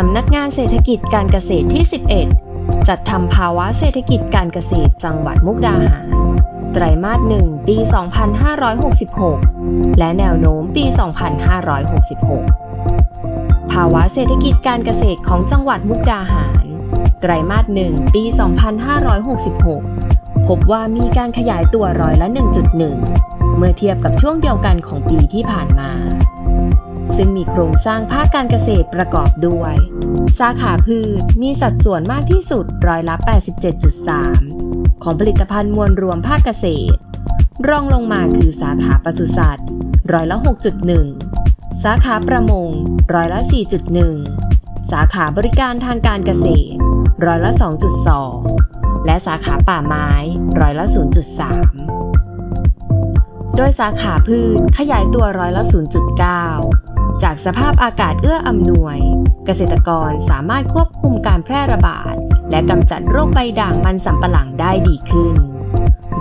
สำนักงานเศรษฐกิจการเกษตรที่ 11 จัดทำภาวะเศรษฐกิจการเกษตรจังหวัดมุกดาหาร ไตรมาส1ปี 2566 และแนวโน้มปี 2566 ภาวะเศรษฐกิจการเกษตรของจังหวัดมุกดาหาร ไตรมาส1ปี 2566 พบว่ามีการขยายตัวร้อยละ 1.1 เมื่อเทียบกับช่วงเดียวกันของปีที่ผ่านมา ซึ่งมีโครงสร้างภาคการเกษตรประกอบด้วย สาขาพืชมีสัดส่วนมากที่สุดร้อยละ 87.3 ของผลิตภัณฑ์มวลรวมภาคเกษตร รองลงมาคือสาขาปศุสัตว์ร้อยละ 6.1 สาขาประมงร้อยละ 4.1 สาขาบริการทางการเกษตรร้อยละ 2.2 และสาขาป่าไม้ร้อยละ 0.3 โดยสาขาพืชขยายตัวร้อยละ 0.9 จากสภาพอากาศเอื้ออำนวย เกษตรกรสามารถควบคุมการแพร่ระบาด และกำจัดโรคใบด่างมันสำปะหลังได้ดีขึ้น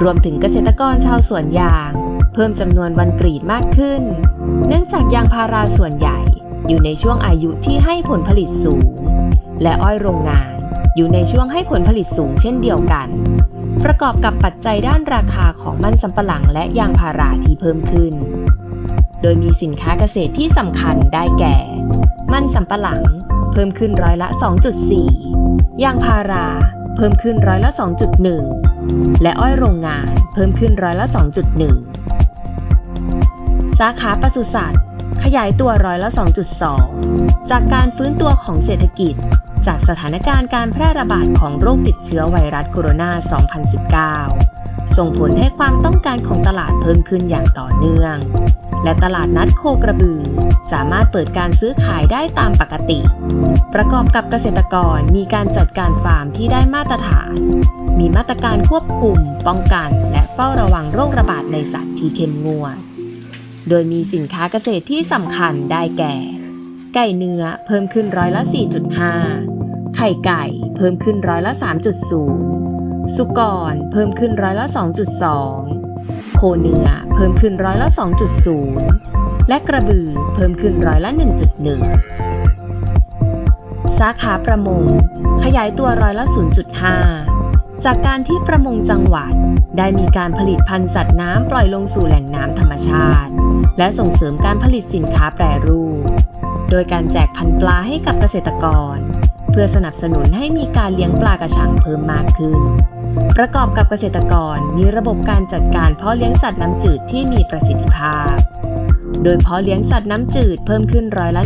รวมถึงเกษตรกรชาวสวนยาง เพิ่มจำนวนวันกรีดมากขึ้น เนื่องจากยางพาราส่วนใหญ่อยู่ในช่วงอายุที่ให้ผลผลิตสูง และอ้อยโรงงานอยู่ในช่วงให้ผลผลิตสูงเช่นเดียวกัน ประกอบกับปัจจัยด้านราคาของมันสำปะหลังและยางพาราที่เพิ่มขึ้น โดยมีสินค้าเกษตรที่สำคัญได้แก่ มันสำปะหลัง เพิ่มขึ้นร้อยละ 2.4 ยางพารา เพิ่มขึ้นร้อยละ 2.1 และอ้อยโรงงานเพิ่มขึ้นร้อยละ 2.1 สาขาปศุสัตว์ ขยายตัวร้อยละ 2.2 จากการฟื้นตัวของเศรษฐกิจ จากสถานการณ์การแพร่ระบาดของโรคติดเชื้อไวรัสโคโรนา 2019 ส่งผลให้ความต้องการของตลาดเพิ่มขึ้นอย่างต่อเนื่อง และตลาดนัดโคกระบือ สามารถเปิดการซื้อขายได้ตามปกติ ประกอบกับเกษตรกรมีการจัดการฟาร์มที่ได้มาตรฐาน มีมาตรการควบคุม ป้องกัน และเฝ้าระวังโรคระบาดในสัตว์ที่เข้มงวด โดยมีสินค้าเกษตรที่สำคัญได้แก่ ไก่เนื้อเพิ่มขึ้นร้อยละ 4.5 ไข่ไก่เพิ่มขึ้นร้อยละ 3.0 สุกรเพิ่มขึ้นร้อยละ 2.2 เนื้อเพิ่มขึ้นร้อยละ 2.0 และกระบือเพิ่มขึ้นร้อยละ 1.1 สาขาประมง ขยายตัวร้อยละ 0.5 จากการที่ประมงจังหวัด ได้มีการผลิตพันธุ์สัตว์น้ำปล่อยลงสู่แหล่งน้ำธรรมชาติ และส่งเสริมการผลิตสินค้าแปรรูป โดยการแจกพันธุ์ปลาให้กับเกษตรกร เพื่อสนับสนุนให้มีการเลี้ยงปลากระชังเพิ่มมากขึ้น ประกอบกับเกษตรกรมีระบบการจัดการเพาะเลี้ยงสัตว์น้ำจืดที่มีประสิทธิภาพ โดยเพาะเลี้ยงสัตว์น้ำจืดเพิ่มขึ้นร้อยละ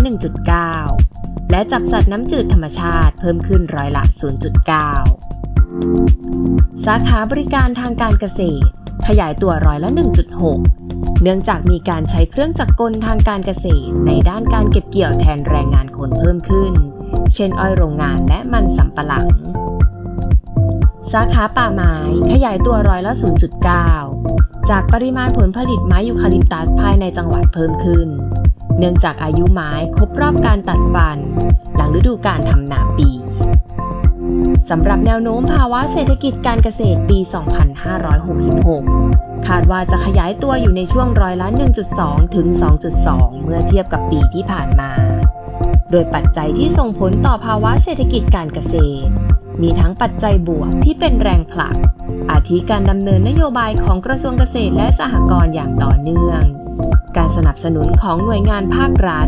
1.9 และจับสัตว์น้ำจืดธรรมชาติเพิ่มขึ้นร้อยละ 0.9 สาขาบริการทางการเกษตร ขยายตัวร้อยละ 1.6 เนื่องจากมีการใช้เครื่องจักรกลทางการเกษตรในด้านการเก็บเกี่ยวแทนแรงงานคนเพิ่มขึ้น เช่นอ้อยโรงงานและมันสำปะหลัง สาขาป่าไม้ขยายตัวร้อยละ 0.9 จากปริมาณผลผลิตไม้ยูคาลิปตัสภายในจังหวัดเพิ่มขึ้น เนื่องจากอายุไม้ครบรอบการตัดฟัน หลังฤดูการทำนาปีสำหรับแนวโน้มภาวะเศรษฐกิจการเกษตรปี 2566 คาดว่าจะขยายตัวอยู่ในช่วงร้อยละ 1.2 ถึง 2.2 เมื่อเทียบกับปีที่ผ่านมา โดยปัจจัยที่ส่งผลต่อภาวะเศรษฐกิจการเกษตร มีทั้งปัจจัยบวกที่เป็นแรงผลัก อาทิการดำเนินนโยบายของกระทรวงเกษตรและสหกรณ์อย่างต่อเนื่อง การสนับสนุนของหน่วยงานภาครัฐ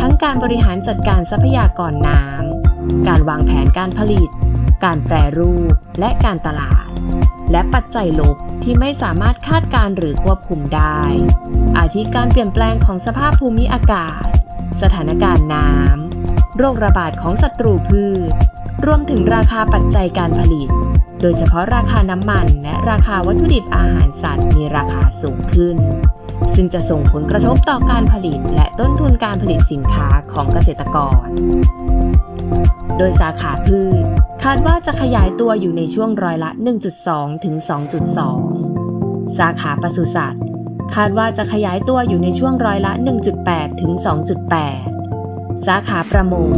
ทั้งการบริหารจัดการทรัพยากรน้ำ การวางแผนการผลิต การแปรรูป และการตลาด และปัจจัยลบที่ไม่สามารถคาดการณ์หรือควบคุมได้ อาทิการเปลี่ยนแปลงของสภาพภูมิอากาศ สถานการณ์น้ำ โรคระบาดของศัตรูพืช รวมถึงราคาปัจจัยการผลิต โดยเฉพาะราคาน้ำมัน และราคาวัตถุดิบอาหารสัตว์มีราคาสูงขึ้น ซึ่งจะส่งผลกระทบต่อการผลิตและต้นทุนการผลิตสินค้าของเกษตรกร โดยสาขาพืช คาดว่าจะขยายตัวอยู่ในช่วงร้อยละ 1.2 ถึง 2.2 สาขาปศุสัตว์คาดว่าจะขยายตัวอยู่ในช่วงร้อยละ 1.8 ถึง 2.8 สาขาประมง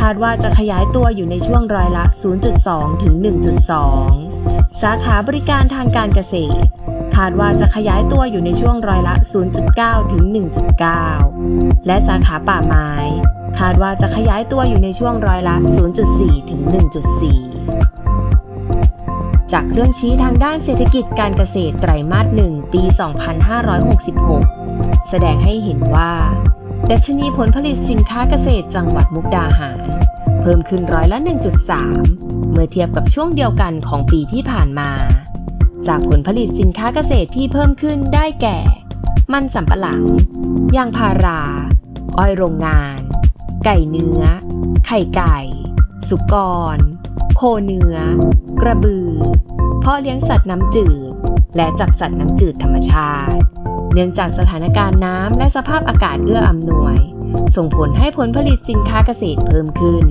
คาดว่าจะขยายตัวอยู่ในช่วงร้อยละ 0.2 ถึง 1.2 สาขาบริการทางการเกษตร คาดว่าจะขยายตัวอยู่ในช่วงร้อยละ 0.9 ถึง 1.9 และสาขาป่าไม้ คาดว่าจะขยายตัวอยู่ในช่วงร้อยละ 0.4 ถึง 1.4จากเครื่องชี้ทางด้านเศรษฐกิจการเกษตรไตรมาส1ปี 2566 แสดงให้เห็นว่า ดัชนีผลผลิตสินค้าเกษตรจังหวัดมุกดาหาร เพิ่มขึ้นร้อยละ 1.3 เมื่อเทียบกับช่วงเดียวกันของปีที่ผ่านมา จากผลผลิตสินค้าเกษตรที่เพิ่มขึ้นได้แก่ มันสำปะหลัง ยางพารา อ้อยโรงงาน ไก่เนื้อ ไข่ไก่ สุกร โคเนื้อ กระบือ เพาะเลี้ยงสัตว์น้ำจืด และจับสัตว์น้ำจืดธรรมชาติ นื่องจากสถานการณ์น้ำและสภาพอากาศเอื้ออำนวย ส่งผลให้ผลผลิตสินค้าเกษตรเพิ่มขึ้น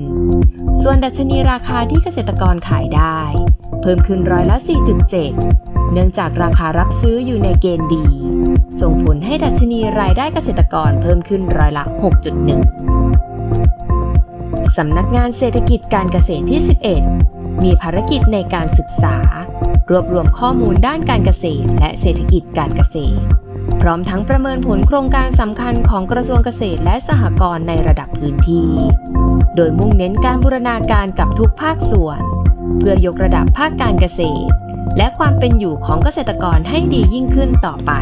ส่วนดัชนีราคาที่เกษตรกรขายได้ เพิ่มขึ้นร้อยละ 4.7 เนื่องจากราคารับซื้ออยู่ในเกณฑ์ดี ส่งผลให้ดัชนีรายได้เกษตรกรเพิ่มขึ้นร้อยละ 6.1 สำนักงานเศรษฐกิจการเกษตรที่ 11 มีภารกิจในการศึกษารวบรวมข้อมูลด้านการเกษตรและเศรษฐกิจการเกษตร พร้อมทั้งประเมินผลโครงการสำคัญของกระทรวงเกษตรและสหกรณ์ในระดับพื้นที่ โดยมุ่งเน้นการบูรณาการกับทุกภาคส่วน เพื่อยกระดับภาคการเกษตร และความเป็นอยู่ของเกษตรกรให้ดียิ่งขึ้นต่อไป